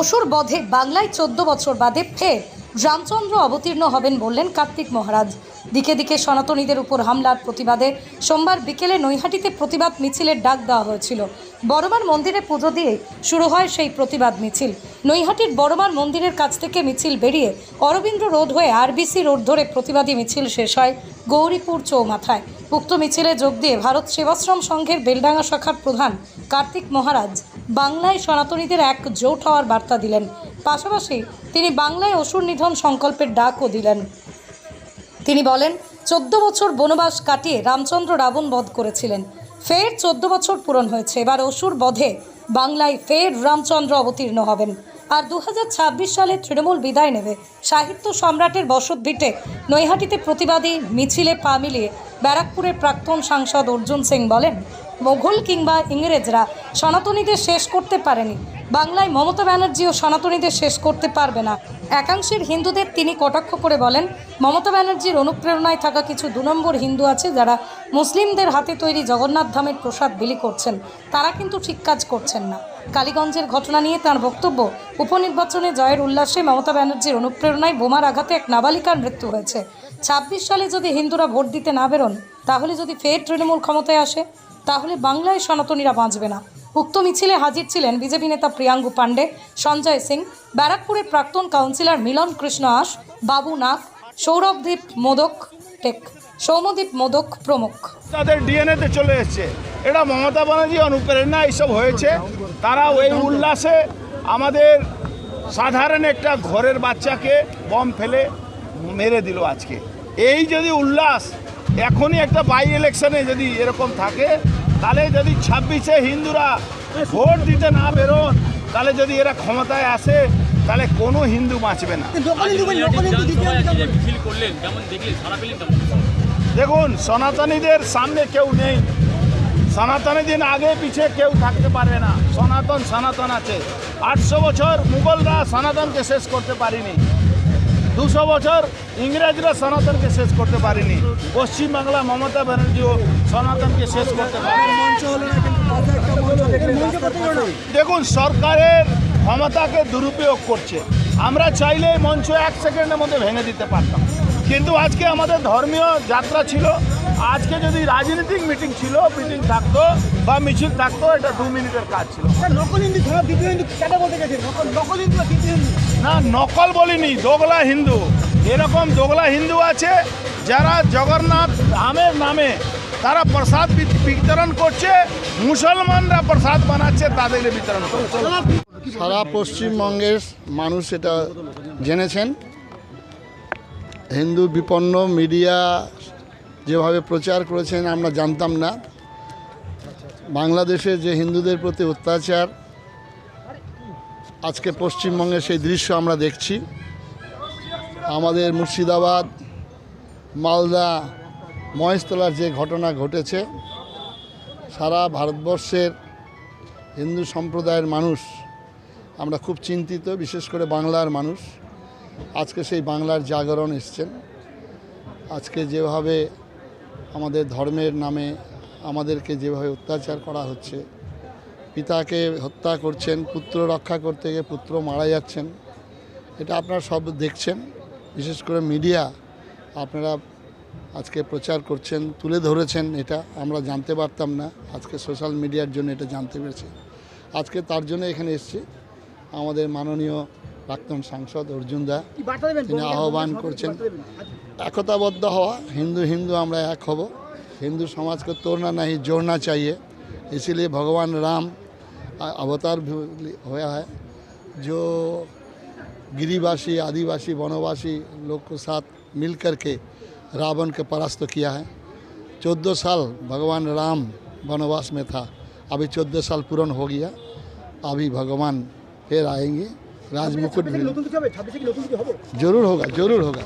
অসুর বধে বাংলায় চোদ্দ বছর বাদে ফের রামচন্দ্র অবতীর্ণ হবেন বললেন কার্তিক মহারাজ। দিকে দিকে সনাতনীদের উপর হামলার প্রতিবাদে সোমবার বিকেলে নৈহাটিতে প্রতিবাদ মিছিলের ডাক দেওয়া হয়েছিল। বড়মার মন্দিরে পুজো দিয়ে শুরু হয় সেই প্রতিবাদ মিছিল। নৈহাটির বড়মার মন্দিরের কাছ থেকে মিছিল বেরিয়ে অরবিন্দ রোড হয়ে আরবিসি রোড ধরে প্রতিবাদী মিছিল শেষ হয় গৌরীপুর চৌমাথায়। উক্ত মিছিলে যোগ দিয়ে ভারত সেবাশ্রম সংঘের বেলডাঙ্গা শাখার প্রধান কার্তিক মহারাজ। বাংলায় সনাতনীদের এক জোট হওয়ার বার্তা দিলেন। পাশাপাশি তিনি বাংলায় অসুর নিধন সংকল্পের ডাকও দিলেন। তিনি বলেন, চোদ্দ বছর বনবাস কাটিয়ে রামচন্দ্র রাবণ বধ করেছিলেন। ফের চোদ্দ বছর পূরণ হয়েছে। এবার অসুর বধে বাংলায় ফের রামচন্দ্র অবতীর্ণ হবেন। আর দু হাজার ছাব্বিশ সালে তৃণমূল বিদায় নেবে। সাহিত্য সম্রাটের বসত ভিটে নৈহাটিতে প্রতিবাদী মিছিলে পা মিলিয়ে ব্যারাকপুরের প্রাক্তন সাংসদ অর্জুন সিং বলেন মোঘল কিংবা ইংরেজরা সনাতনীদের শেষ করতে পারেনি। বাংলায় মমতা ব্যানার্জিও সনাতনীদের শেষ করতে পারবে না। একাংশের হিন্দুদের তিনি কটাক্ষ করে বলেন, মমতা ব্যানার্জির অনুপ্রেরণায় থাকা কিছু দু নম্বর হিন্দু আছে যারা মুসলিমদের হাতে তৈরি জগন্নাথ ধামের প্রসাদ বিলি করছেন। তারা কিন্তু ঠিক কাজ করছেন না। কালীগঞ্জের ঘটনা নিয়ে তার বক্তব্য। উপনির্বাচনে জয়ের উল্লাসে মমতা ব্যানার্জির অনুপ্রেরণায় বোমার আঘাতে এক নাবালিকার মৃত্যু হয়েছে। ছাব্বিশ সালে যদি হিন্দুরা ভোট দিতে না বেরোন, তাহলে যদি ফের তৃণমূল ক্ষমতায় আসে? তাহলে বাংলায় সনাতনীরা বাঁচবে না। উক্ত মিছিলে হাজির ছিলেন বিজেপি নেতা প্রিয়াঙ্গু পাণ্ডে, সঞ্জয় সিং, ব্যারাকপুরের প্রাক্তন কাউন্সিলর মিলন কৃষ্ণ আস বাবু নাগ, সৌরভদীপ মোদক টেক সৌমদীপ মোদক প্রমুখ। তাদের ডিএনএতে চলে এসছে। এটা মমতা ব্যানার্জি অনুপ্রেরণা এইসব হয়েছে। তারা ওই উল্লাসে আমাদের সাধারণ একটা ঘরের বাচ্চাকে বম ফেলে মেরে দিল আজকে। এই যদি উল্লাস এখনই একটা বাই ইলেকশনে যদি এরকম থাকে তাহলে যদি ছাব্বিশে হিন্দুরা ভোট দিতে না বেরোন তাহলে যদি এরা ক্ষমতায় আসে তাহলে কোনো হিন্দু বাঁচবে না। দেখুন সনাতনীদের সামনে কেউ নেই। সনাতনীদের আগে পিছে কেউ থাকতে পারবে না। সনাতন সনাতন আছে। আটশো বছর মুঘলরা সনাতনকে শেষ করতে পারেনি। দুশো বছর ইংরেজরা সনাতনকে শেষ করতে পারেনি। পশ্চিমবাংলা মমতা ব্যানার্জিও সনাতনকে শেষ করতে পারেনি। দেখুন সরকারের ক্ষমতাকে দুরুপয়োগ করছে। আমরা চাইলে মঞ্চ এক সেকেন্ডের মধ্যে ভেঙে দিতে পারতাম। কিন্তু আজকে আমাদের ধর্মীয় যাত্রা ছিল। আজকে যদি রাজনৈতিক মিটিং ছিল মিটিং থাকতো বা মিছিল থাকতো এটা দু মিনিটের কাজ ছিল। নকল হিন্দু কেটে বলতে গেছে? হিন্দু দ্বিতীয় হিন্দু? না, নকল বলিনি দোগলা হিন্দু। এরকম দোগলা হিন্দু আছে যারা জগন্নাথ ধামের নামে তারা প্রসাদ বিতরণ করছে, মুসলমানরা প্রসাদ বানাচ্ছে তাদেরকে বিতরণ করছে। সারা পশ্চিমবঙ্গের মানুষ এটা জেনেছেন। হিন্দু বিপন্ন মিডিয়া যেভাবে প্রচার করেছেন, আমরা জানতাম না। বাংলাদেশে যে হিন্দুদের প্রতি অত্যাচার আজকে পশ্চিমবঙ্গে সেই দৃশ্য আমরা দেখছি। আমাদের মুর্শিদাবাদ, মালদা, মহেশতলার যে ঘটনা ঘটেছে, সারা ভারতবর্ষের হিন্দু সম্প্রদায়ের মানুষ, আমরা খুব চিন্তিত, বিশেষ করে বাংলার মানুষ, আজকে সেই বাংলার জাগরণ এসছেন। আজকে যেভাবে আমাদের ধর্মের নামে আমাদেরকে যেভাবে অত্যাচার করা হচ্ছে পিতাকে হত্যা করছেন পুত্র রক্ষা করতে গিয়ে পুত্র মারা যাচ্ছেন এটা আপনারা সব দেখছেন বিশেষ করে মিডিয়া আপনারা আজকে প্রচার করছেন তুলে ধরেছেন এটা আমরা জানতে পারতাম না আজকে সোশ্যাল মিডিয়ার জন্য এটা জানতে পেরেছি আজকে তার জন্য এখানে এসেছি আমাদের মাননীয় প্রাক্তন সাংসদ অর্জুন দা কি বার্তা দেবেন তিনি আহ্বান করছেন একতাবদ্ধ হওয়া হিন্দू हिंदू আমরা এক হব हिंदू समाज को तोड़ना नहीं जोड़ना चाहिए इसीलिए भगवान राम अ- अवतार भी होया है जो गिरिवासी आदिवासी वनवासी लोग के साथ मिल करके रावण के परास्त किया है। चौदह साल भगवान राम वनवास में था अभी चौदह साल पूर्ण हो गया अभी भगवान फिर आएँगे। राजमुकुट भी ज़रूर होगा ज़रूर होगा।